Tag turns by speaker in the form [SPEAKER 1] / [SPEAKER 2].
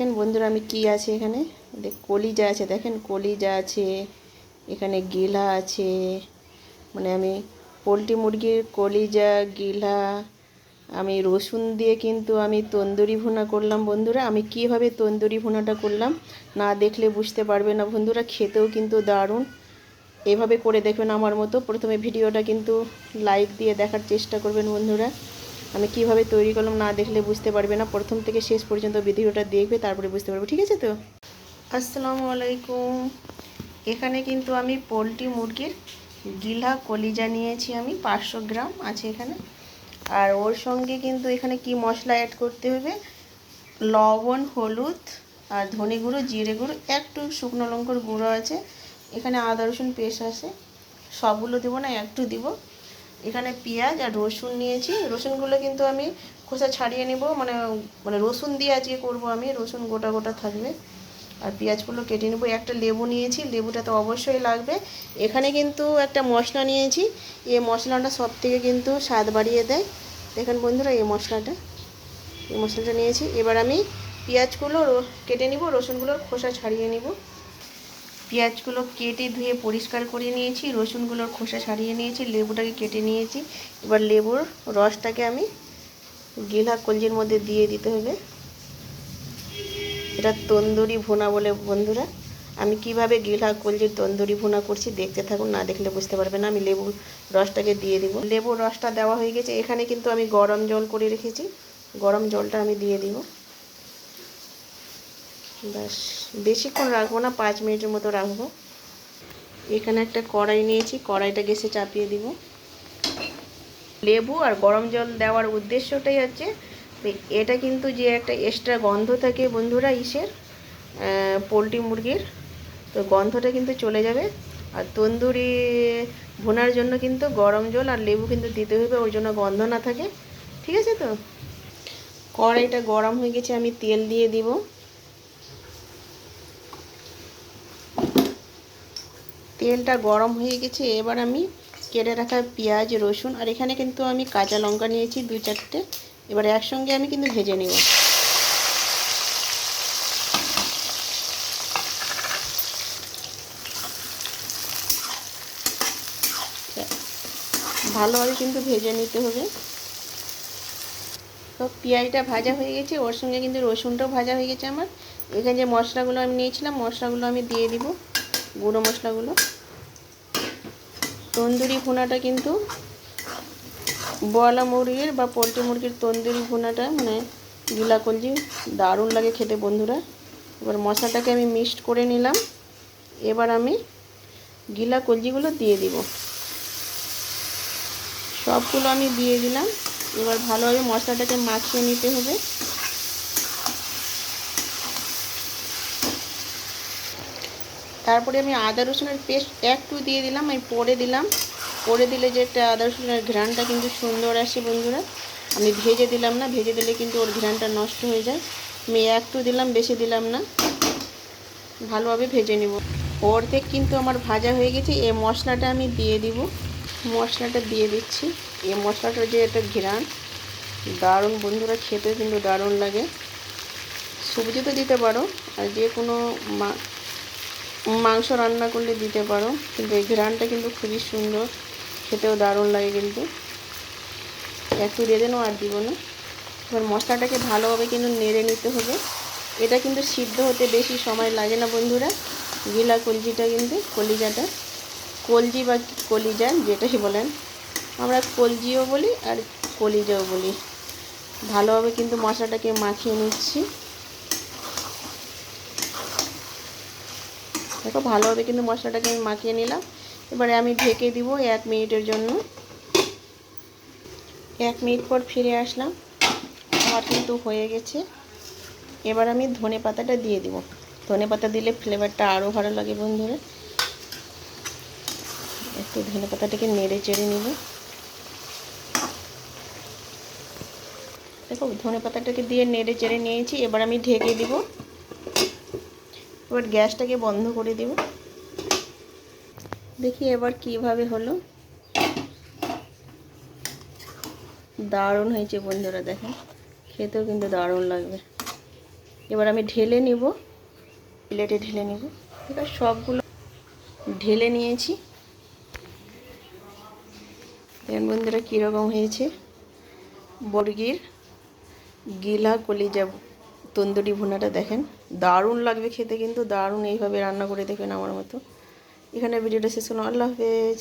[SPEAKER 1] দেখেন বন্ধুরা আমি কি আছে এখানে? দেখ, কলিজা আছে, দেখেন কলিজা আছে, এখানে গিলা আছে মানে আমি পোলট্রি মুরগির কলিজা, গিলা, আমি রসুন দিয়ে কিন্তু আমি তন্দুরি ভুনা করলাম বন্ধুরা। আমি কীভাবে তন্দুরি ভুনাটা করলাম না দেখলে বুঝতে পারবে না বন্ধুরা, খেতেও কিন্তু দারুণ। এভাবে করে দেখবেন আমার মতো। প্রথমে ভিডিওটা কিন্তু লাইক দিয়ে দেখার চেষ্টা করবেন বন্ধুরা। আমি কীভাবে তৈরি করলাম না দেখলে বুঝতে পারবে না। প্রথম থেকে শেষ পর্যন্ত ভিডিওটা দেখবে, তারপরে বুঝতে পারবে। ঠিক আছে তো? আসসালামু আলাইকুম। এখানে কিন্তু আমি পোলট্রি মুরগির গিলা কলিজা নিয়েছি আমি, পাঁচশো গ্রাম আছে এখানে। আর ওর সঙ্গে কিন্তু এখানে কি মশলা অ্যাড করতে হবে? লবণ, হলুদ আর ধনে গুঁড়ো, জিরে গুঁড়ো, একটু শুকনো লঙ্কার গুঁড়ো আছে। এখানে আদা রসুন পেস্ট আছে। সবগুলো দেবো না, একটু দিব। এখানে পেঁয়াজ আর রসুন নিয়েছি। রসুনগুলো কিন্তু আমি খোসা ছাড়িয়ে নেব। মানে মানে রসুন দিয়ে আজকে করব আমি। রসুন গোটা গোটা থাকবে। আর পেঁয়াজগুলো কেটে নেব। একটা লেবু নিয়েছি। লেবুটা তো অবশ্যই লাগবে। এখানে কিন্তু একটা মশলা নিয়েছি। এই মশলাটা সব থেকে কিন্তু স্বাদ বাড়িয়ে দেয়। দেখেন বন্ধুরা, এই মশলাটা। এই মশলাটা নিয়েছি। এবার আমি পেঁয়াজগুলো কেটে নিব। রসুনগুলোর খোসা ছাড়িয়ে নিব। পেঁয়াজগুলো কেটে ধুয়ে পরিষ্কার করে নিয়েছি, রসুনগুলোর খোসা ছাড়িয়ে নিয়েছি, লেবুটাকে কেটে নিয়েছি। এবার লেবুর রসটাকে আমি গিলা কলজির মধ্যে দিয়ে দিতে হবে। এটা তন্দুরি ভুনা বলে বন্ধুরা। আমি কীভাবে গিলা কলজির তন্দুরি ভুনা করছি দেখতে থাকুন, না দেখলে বুঝতে পারবে না। আমি লেবুর রসটাকে দিয়ে দিব। লেবুর রসটা দেওয়া হয়ে গেছে। এখানে কিন্তু আমি গরম জল করে রেখেছি। গরম জলটা আমি দিয়ে দিব। ব্যাস, বেশিক্ষণ রাখব না, পাঁচ মিনিটের মতো রাখব। এখানে একটা কড়াই নিয়েছি, কড়াইটা গ্যাসে চাপিয়ে দিব। লেবু আর গরম জল দেওয়ার উদ্দেশ্যটাই হচ্ছে এটা কিন্তু যে একটা এক্সট্রা গন্ধ থাকে বন্ধুরা ইসের পোলট্রি মুরগির, তো গন্ধটা কিন্তু চলে যাবে। আর তন্দুরি ভুনার জন্য কিন্তু গরম জল আর লেবু কিন্তু দিতে হবে ওর জন্য গন্ধ না থাকে। ঠিক আছে তো? কড়াইটা গরম হয়ে গেছে, আমি তেল দিয়ে দিব। তেলটা গরম হয়ে গেছে, এবার আমি কেটে রাখা পেঁয়াজ, রসুন আর এখানে কিন্তু আমি কাঁচা লঙ্কা নিয়েছি দু চারটে। এবার একসঙ্গে আমি কিন্তু ভেজে নেব। ভালোভাবে কিন্তু ভেজে নিতে হবে। তো পেঁয়াজটা ভাজা হয়ে গেছে, ওর সঙ্গে কিন্তু রসুনটাও ভাজা হয়ে গেছে আমার। এখানে যে মশলাগুলো আমি নিয়েছিলাম, মশলাগুলো আমি দিয়ে দিব। গুঁড়ো মশলাগুলো। তন্দুরি ভুনাটা কিন্তু বয়লা মুরগির বা পোলট্রি মুরগির তন্দুরি ভুনাটা মানে গিলা কলজি দারুণ লাগে খেতে বন্ধুরা। এবার মশলাটাকে আমি মিক্সড করে নিলাম। এবার আমি গিলা কলজিগুলো দিয়ে দিব। সবগুলো আমি দিয়ে দিলাম। এবার ভালোভাবে মশলাটাকে মাখিয়ে নিতে হবে। তারপরে আমি আদা রসুনের পেস্ট একটু দিয়ে দিলাম, আমি পরে দিলাম। পরে দিলে যে একটা আদা রসুনের ঘ্রাণটা কিন্তু সুন্দর আসে বন্ধুরা। আমি ভেজে দিলাম না, ভেজে দিলে কিন্তু ওর ঘ্রাণটা নষ্ট হয়ে যায়। আমি একটু দিলাম, বেশি দিলাম না। ভালোভাবে ভেজে নেব। অর্ধেক কিন্তু আমার ভাজা হয়ে গেছে এই মশলাটা আমি দিয়ে দিব। মশলাটা দিয়ে দিচ্ছি। এই মশলাটার যে একটা ঘ্রাণ, দারুণ বন্ধুরা খেতে কিন্তু দারুণ লাগে। সবজি তো দিতে পারো, আর যে কোনো মাংস রান্না করলে দিতে পারো, কিন্তু এই ঘ্রানটা কিন্তু খুবই সুন্দর। খেতেও দারুণ লাগে কিন্তু। একটু দিয়ে আর দিব না। এবার মশলাটাকে ভালোভাবে কিন্তু নেড়ে নিতে হবে। এটা কিন্তু সিদ্ধ হতে বেশি সময় লাগে না বন্ধুরা। গিলা কলজিটা কিন্তু, কলিজাটা। কলজি বা কলিজা, যেটাই বলেন। আমরা কলজিও বলি আর কলিজাও বলি। ভালোভাবে কিন্তু মশলাটাকে মাখিয়ে নিচ্ছি। দেখো ভালোভাবে কিন্তু মশলাটাকে আমি মাখিয়ে নিলাম। এবারে আমি ঢেকে দিব এক মিনিটের জন্য। এক মিনিট পর ফিরে আসলাম। আমার কিন্তু হয়ে গেছে। এবার আমি ধনে পাতাটা দিয়ে দিব। ধনে পাতা দিলে ফ্লেভারটা আরও ভালো লাগে বন্ধুরা। একটু ধনে পাতাটাকে নেড়ে চেড়ে নিব। দেখো, ধনে পাতাটাকে দিয়ে নেড়ে চেড়ে নিয়েছি। এবার আমি ঢেকে দিব। এবার গ্যাসটাকে বন্ধ করে দেব। দেখি এবার কীভাবে হলো। দারুণ হয়েছে বন্ধুরা, দেখেন। খেতেও কিন্তু দারুণ লাগবে। এবার আমি ঢেলে নিব, প্লেটে ঢেলে নিব। এবার সবগুলো ঢেলে নিয়েছি। দেখেন বন্ধুরা কীরকম হয়েছে। বর্গির গিলা কলিজা তন্দুরি ভুনাটা দেখেন। দারুণ লাগবে খেতে কিন্তু, দারুণ এইভাবে রান্না করে দেখবেন আমার মতো। এখানে ভিডিওটা শেষ করলাম। আল্লাহ হাফেজ।